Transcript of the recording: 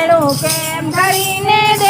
વેણું કેમ કરીને દે